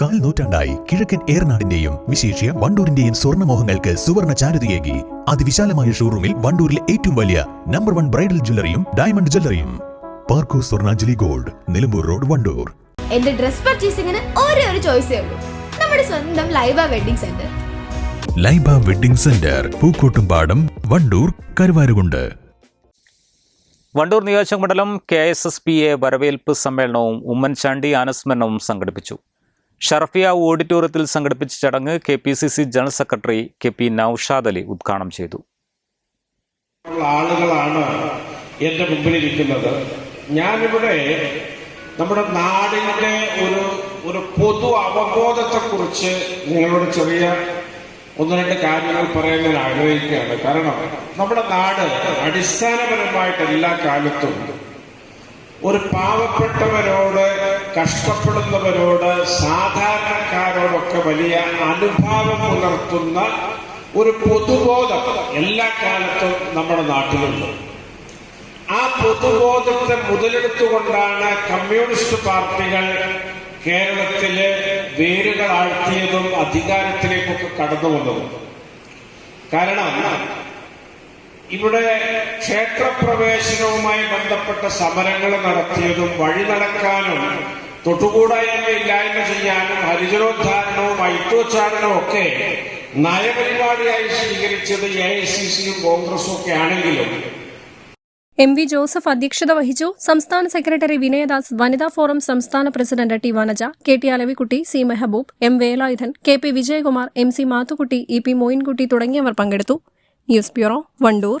കാൽ നൂറ്റാണ്ടായി കിഴക്കൻ ഏറനാടിന്റെയും വിശേഷ്യ വണ്ടൂരിന്റെയും സ്വർണമോഹങ്ങൾക്ക് സുവർണ ചാരുതയേകി. അതിവിശാലമായ ഷോറൂമിൽ വണ്ടൂരിലെ ഏറ്റവും വലിയ നമ്പർ വൺ ബ്രൈഡൽ ജ്വല്ലറിയും ഡയമണ്ട് ജ്വല്ലറിയും പാർക്കോ സ്വർണാഞ്ജലി ഗോൾഡ് നിലമ്പൂർ റോഡ് വണ്ടൂർ. എന്റെ ഡ്രസ് പർച്ചേസിംഗിന് ഒരേ ഒരു ചോയ്സേ ഉള്ളൂ. നമ്മുടെ സ്വന്തം Laiba wedding centre Laiba wedding centre Pookkottumpadam Wandoor Karuvarakundu. Wandoor നിയോജക മണ്ഡലം K S S P A വരവേൽപ്പ് സമ്മേളനവും ഉമ്മൻചാണ്ടി അനുസ്മരണവും സംഘടിപ്പിച്ചു. ഷറഫിയ ഓഡിറ്റോറിയത്തിൽ സംഘടിപ്പിച്ച ചടങ്ങ് K P C C general secretary K P Noushad Ali ഉദ്ഘാടനം ചെയ്തു. ആളുകളാണ് എന്റെ മുമ്പിലിരിക്കുന്നത് ഞാനിവിടെ നമ്മുടെ നാടിന്റെ ഒരു ഒരു പൊതു അവബോധത്തെക്കുറിച്ച് നിങ്ങളോട് ചെറിയ ഒന്ന് രണ്ട് കാര്യങ്ങൾ പറയാൻ ഞാൻ ആഗ്രഹിക്കുകയാണ്. കാരണം നമ്മുടെ നാട് അടിസ്ഥാനപരമായിട്ട് എല്ലാ കാലത്തും ഒരു പാവപ്പെട്ടവരോട് കഷ്ടപ്പെടുന്നവരോട് സാധാരണക്കാരോടൊക്കെ വലിയ അനുഭാവം പുലർത്തുന്ന ഒരു പൊതുബോധം എല്ലാ കാലത്തും നമ്മുടെ നാട്ടിലുണ്ട്. ആ പൊതുബോധത്തെ മുതലെടുത്തുകൊണ്ടാണ് കമ്മ്യൂണിസ്റ്റ് പാർട്ടികൾ കേരളത്തിൽ വേരുകൾ ആഴ്ത്തിയതും അധികാരത്തിലേക്കൊക്കെ കടന്നു വന്നതും. കാരണം ഇവിടെ ക്ഷേത്രപ്രവേശനവുമായി ബന്ധപ്പെട്ട സമരങ്ങൾ നടത്തിയതും വഴി നടക്കാനും തൊട്ടുകൂടായ്മ ഇല്ലായ്മ ചെയ്യാനും ഹരിജനോദ്ധാരണവും ഐക്യോച്ചാരണവും ഒക്കെ നയപരിപാടിയായി സ്വീകരിച്ചത് എ ഐ സി സിയും കോൺഗ്രസും ഒക്കെ ആണെങ്കിലും എം വി ജോസഫ് അധ്യക്ഷത വഹിച്ചു. സംസ്ഥാന സെക്രട്ടറി വിനയദാസ് വനിതാ ഫോറം സംസ്ഥാന president T Vanaja K T Alavikutty C Mehaboob M Velayudhan K P Vijayakumar M C Mathukutty E P Moinkutty തുടങ്ങിയവർ പങ്കെടുത്തു. News bureau Wandoor.